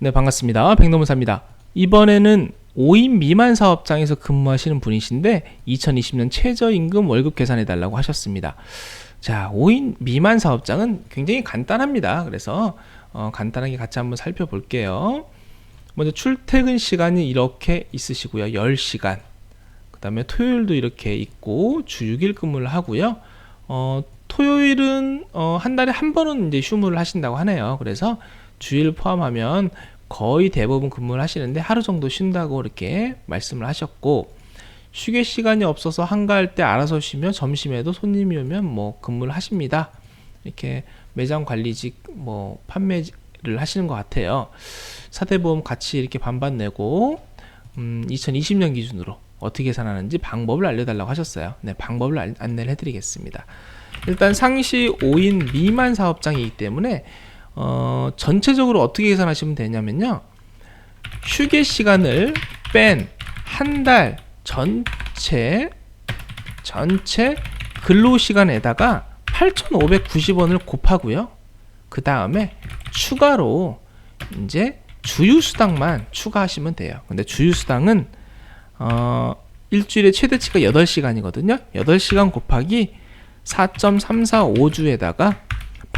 네, 반갑습니다. 백노무사입니다. 이번에는 5인 미만 사업장에서 근무하시는 분이신데 2020년 최저임금 월급 계산해 달라고 하셨습니다. 자, 5인 미만 사업장은 굉장히 간단합니다. 그래서 어, 간단하게 같이 한번 살펴볼게요. 먼저 출퇴근 시간이 이렇게 있으시고요. 10시간. 그 다음에 토요일도 이렇게 있고 주 6일 근무를 하고요. 어, 토요일은 어, 한 달에 한 번은 이제 휴무를 하신다고 하네요. 그래서 주일 포함하면 거의 대부분 근무를 하시는데 하루 정도 쉰다고 이렇게 말씀을 하셨고 휴게 시간이 없어서 한가할 때 알아서 쉬며 점심에도 손님이 오면 뭐 근무를 하십니다. 이렇게 매장 관리직 뭐 판매를 하시는 것 같아요. 사대보험 같이 이렇게 반반 내고 음, 2020년 기준으로 어떻게 계산하는지 방법을 알려달라고 하셨어요. 네, 방법을 알- 안내를 해드리겠습니다. 일단 상시 5인 미만 사업장이기 때문에 어, 전체적으로 어떻게 계산하시면 되냐면요. 휴게 시간을 뺀 한 달 전체 전체 근로 시간에다가 8,590원을 곱하고요. 그 다음에 추가로 이제 주유수당만 추가하시면 돼요. 근데 주유수당은 어, 일주일에 최대치가 8시간이거든요. 8시간 곱하기 4.345주에다가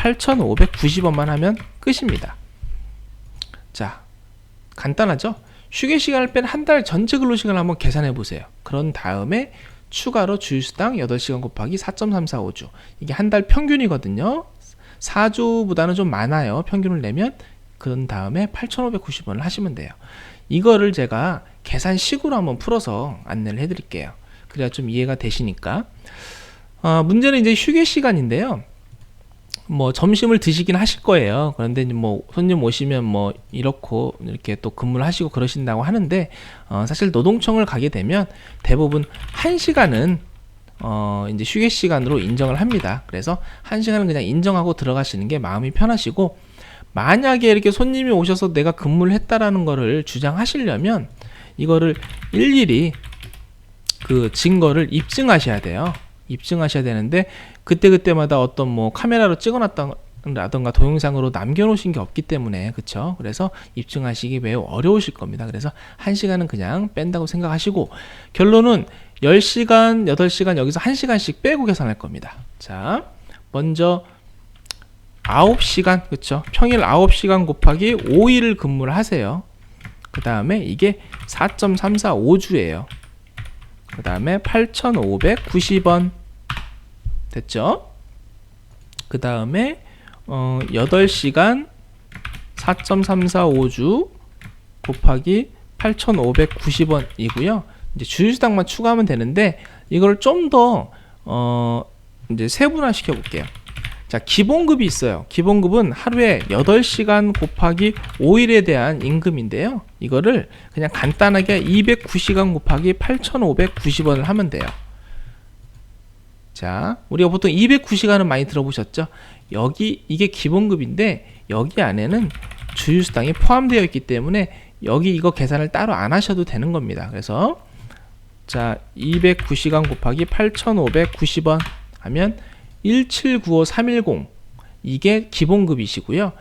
8,590원만 하면 끝입니다. 자, 간단하죠? 휴게 시간을 뺀 한 달 전체 근로 시간을 한번 계산해 보세요. 그런 다음에 추가로 주휴수당 8시간 곱하기 4.345주. 이게 한 달 평균이거든요. 4주보다는 좀 많아요. 평균을 내면 그런 다음에 8,590원을 하시면 돼요. 이거를 제가 계산식으로 한번 풀어서 안내를 해 드릴게요. 그래야 좀 이해가 되시니까. 어, 문제는 이제 휴게 시간인데요. 뭐 점심을 드시긴 하실 거예요. 그런데 뭐 손님 오시면 뭐 이렇고 이렇게 또 근무를 하시고 그러신다고 하는데 어, 사실 노동청을 가게 되면 대부분 한 시간은 어, 이제 휴게 시간으로 인정을 합니다. 그래서 한 시간은 그냥 인정하고 들어가시는 게 마음이 편하시고 만약에 이렇게 손님이 오셔서 내가 근무를 했다라는 거를 주장하시려면 이거를 일일이 그 증거를 입증하셔야 돼요. 입증하셔야 되는데 그때그때마다 어떤 뭐 카메라로 찍어놨다던가 동영상으로 남겨놓으신 게 없기 때문에 그쵸? 그래서 입증하시기 매우 어려우실 겁니다. 그래서 한시간은 그냥 뺀다고 생각하시고 결론은 10시간 8시간 여기서 1시간씩 빼고 계산할 겁니다. 자 먼저 9시간 그쵸? 평일 9시간 곱하기 5일을 근무를 하세요. 그 다음에 이게 4.345주예요. 그 다음에 8,590원 됐죠? 그 다음에 어, 8시간 4.345주 곱하기 8,590원이고요. 이제 주유수당만 추가하면 되는데 이걸 좀더 어, 이제 세분화 시켜 볼게요. 자, 기본급이 있어요. 기본급은 하루에 8시간 곱하기 5일에 대한 임금인데요. 이거를 그냥 간단하게 209시간 곱하기 8,590원을 하면 돼요. 자, 우리가 보통 209시간은 많이 들어보셨죠? 여기 이게 기본급인데 여기 안에는 주유수당이 포함되어 있기 때문에 여기 이거 계산을 따로 안 하셔도 되는 겁니다. 그래서 자, 209시간 곱하기 8,590원 하면 1795310 이게 기본급이시고요.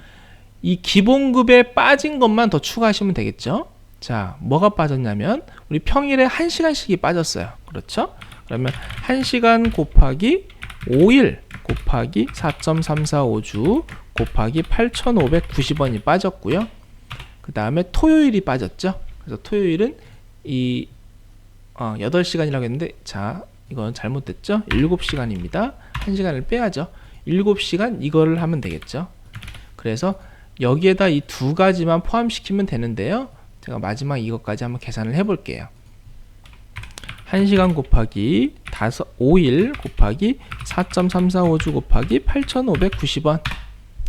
이 기본급에 빠진 것만 더 추가하시면 되겠죠? 자, 뭐가 빠졌냐면 우리 평일에 1시간씩이 빠졌어요. 그렇죠? 그러면 1시간 곱하기 5일 곱하기 4.345주 곱하기 8,590원이 빠졌고요. 그 다음에 토요일이 빠졌죠. 그래서 토요일은 이 어, 8시간이라고 했는데 자 이건 잘못됐죠. 7시간입니다. 1시간을 빼야죠. 7시간 이거를 하면 되겠죠. 그래서 여기에다 이 두 가지만 포함시키면 되는데요. 제가 마지막 이것까지 한번 계산을 해볼게요. 1시간 곱하기 5, 5일 곱하기 4.345주 곱하기 8,590원.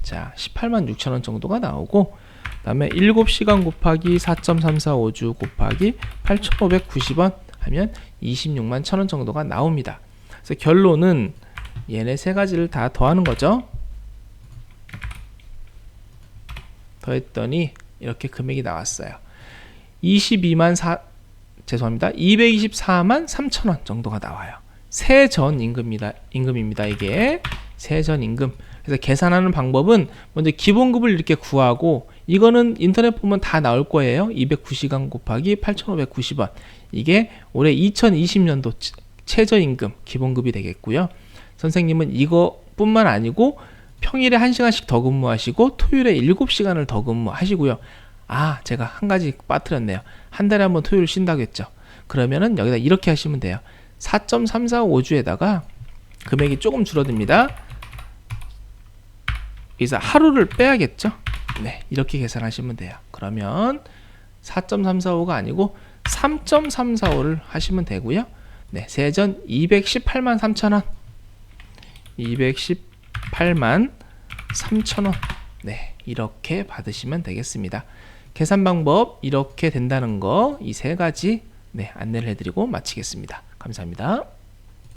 자, 18만 6천원 정도가 나오고, 그 다음에 7시간 곱하기 4.345주 곱하기 8,590원 하면 26만 1천원 정도가 나옵니다. 그래서 결론은 얘네 세 가지를 다 더하는 거죠. 더했더니 이렇게 금액이 나왔어요. 22만 4 죄송합니다. 224만 3천 원 정도가 나와요. 세전 임금입니다. 임금입니다. 이게 세전 임금. 그래서 계산하는 방법은 먼저 기본급을 이렇게 구하고 이거는 인터넷 보면 다 나올 거예요. 209시간 곱하기 8,590원. 이게 올해 2020년도 최저임금 기본급이 되겠고요. 선생님은 이거뿐만 아니고 평일에 1시간씩 더 근무하시고 토요일에 7시간을 더 근무하시고요. 아, 제가 한 가지 빠뜨렸네요. 한 달에 한 번 토요일 쉰다고 했죠. 그러면은 여기다 이렇게 하시면 돼요. 4.345주에다가 금액이 조금 줄어듭니다. 여기서 하루를 빼야겠죠? 네, 이렇게 계산하시면 돼요. 그러면 4.345가 아니고 3.345를 하시면 되고요. 네, 세전 218만 3천원. 218만 3천원. 네, 이렇게 받으시면 되겠습니다. 계산 방법 이렇게 된다는 거 이 세 가지 네, 안내를 해드리고 마치겠습니다. 감사합니다.